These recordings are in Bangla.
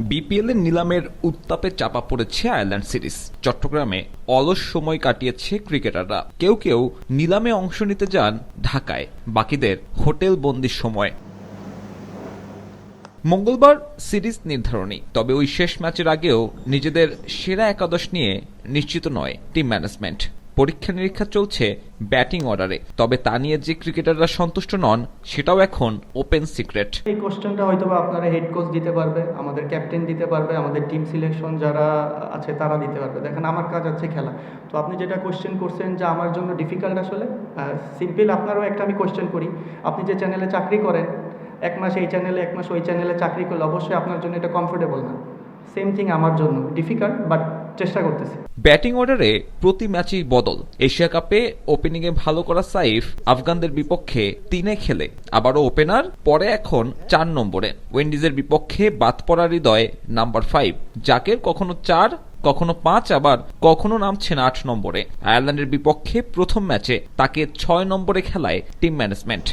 বিপিএল এর নিলামের উত্তাপে চাপা পড়েছে আয়ারল্যান্ড সিরিজ। চট্টগ্রামে অলস সময় কাটিয়েছে ক্রিকেটাররা। কেউ কেউ নিলামে অংশ নিতে যান ঢাকায়। বাকিদের হোটেল বন্দির সময়। মঙ্গলবার সিরিজ নির্ধারণী। তবে ওই শেষ ম্যাচের আগেও নিজেদের সেরা একাদশ নিয়ে নিশ্চিত নয় টিম ম্যানেজমেন্ট। পরীক্ষা নিরীক্ষা চলছে ব্যাটিং অর্ডারে। তবে তা নিয়ে যে ক্রিকেটাররা সন্তুষ্ট নন, সেটাও এখন ওপেন সিক্রেট। এই কোশ্চেনটা হয়তো আপনারা হেড কোচ দিতে পারবে, আমাদের ক্যাপ্টেন দিতে পারবে, আমাদের টিম সিলেকশন যারা আছে তারা দিতে পারবে। দেখেন, আমার কাজ আছে খেলা। তো আপনি যেটা কোশ্চেন করছেন যে আমার জন্য ডিফিকাল্ট আসলে সিম্পল আপনারও একটা আমি কোশ্চেন করি। আপনি যে চ্যানেলে চাকরি করেন, এক মাস এই চ্যানেলে, এক মাস ওই চ্যানেলে চাকরি করলে অবশ্যই আপনার জন্য এটা কমফোর্টেবল না। সেম থিং আমার জন্য। ডিফিকাল্ট বাট চেষ্টা করতেছি। ব্যাটিং অর্ডারে প্রতি ম্যাচেই বদল। এশিয়া কাপে ওপেনিংয়ে ভালো করা সাইফ আফগানদের বিপক্ষে তিনে খেলে। আবারও ওপেনার পরে এখন চার নম্বরে। উইন্ডিজের বিপক্ষে বাদ পড়া হৃদয় নাম্বার ফাইভ জাকের কখনো চার, কখনো পাঁচ, আবার কখনো নামছেন আট নম্বরে। আয়ারল্যান্ডের বিপক্ষে প্রথম ম্যাচে তাকে ছয় নম্বরে খেলায় টিম ম্যানেজমেন্ট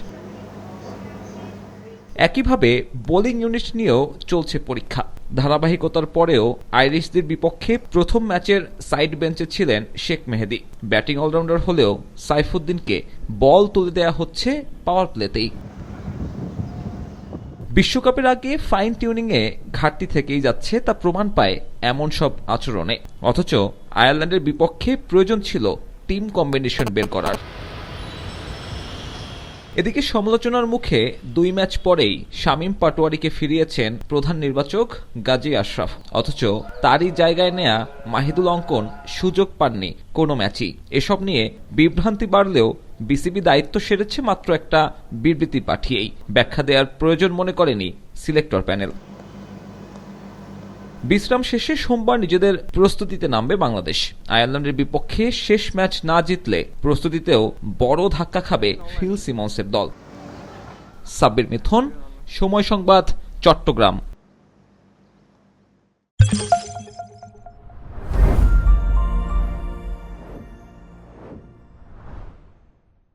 একইভাবে বোলিং ইউনিট নিয়েও চলছে পরীক্ষা। ধারাবাহিকতার পরেও আইরিশদের বিপক্ষে প্রথম ম্যাচের সাইড বেঞ্চে ছিলেন শেখ মেহেদি। ব্যাটিং অলরাউন্ডার হলেও সাইফুদ্দিনকে বল তুলে দেয়া হচ্ছে পাওয়ার প্লেতেই। বিশ্বকাপের আগে ফাইন টিউনিংয়ে ঘাটতি থেকেই যাচ্ছে তা প্রমাণ পায় এমন সব আচরণে। অথচ আয়ারল্যান্ডের বিপক্ষে প্রয়োজন ছিল টিম কম্বিনেশন বের করার। এদিকে সমালোচনার মুখে দুই ম্যাচ পরেই শামীম পাটোয়ারিকে ফিরিয়েছেন প্রধান নির্বাচক গাজী আশরাফ। অথচ তারই জায়গায় নেয়া মাহিদুল অঙ্কন সুযোগ পাননি কোনো ম্যাচই। এসব নিয়ে বিভ্রান্তি বাড়লেও বিসিবি দায়িত্ব সেরেছে মাত্র একটা বিবৃতি পাঠিয়েই। ব্যাখ্যা দেওয়ার প্রয়োজন মনে করেনি সিলেক্টর প্যানেল। বিশ্রাম শেষে সোমবার নিজেদের প্রস্তুতিতে নামবে বাংলাদেশ। আয়ারল্যান্ডের বিপক্ষে শেষ ম্যাচ না জিতলে প্রস্তুতিতেও বড় ধাক্কা খাবে ফিল সিমন্সের দল। সাব্বির মিথন, সময় সংবাদ, চট্টগ্রাম।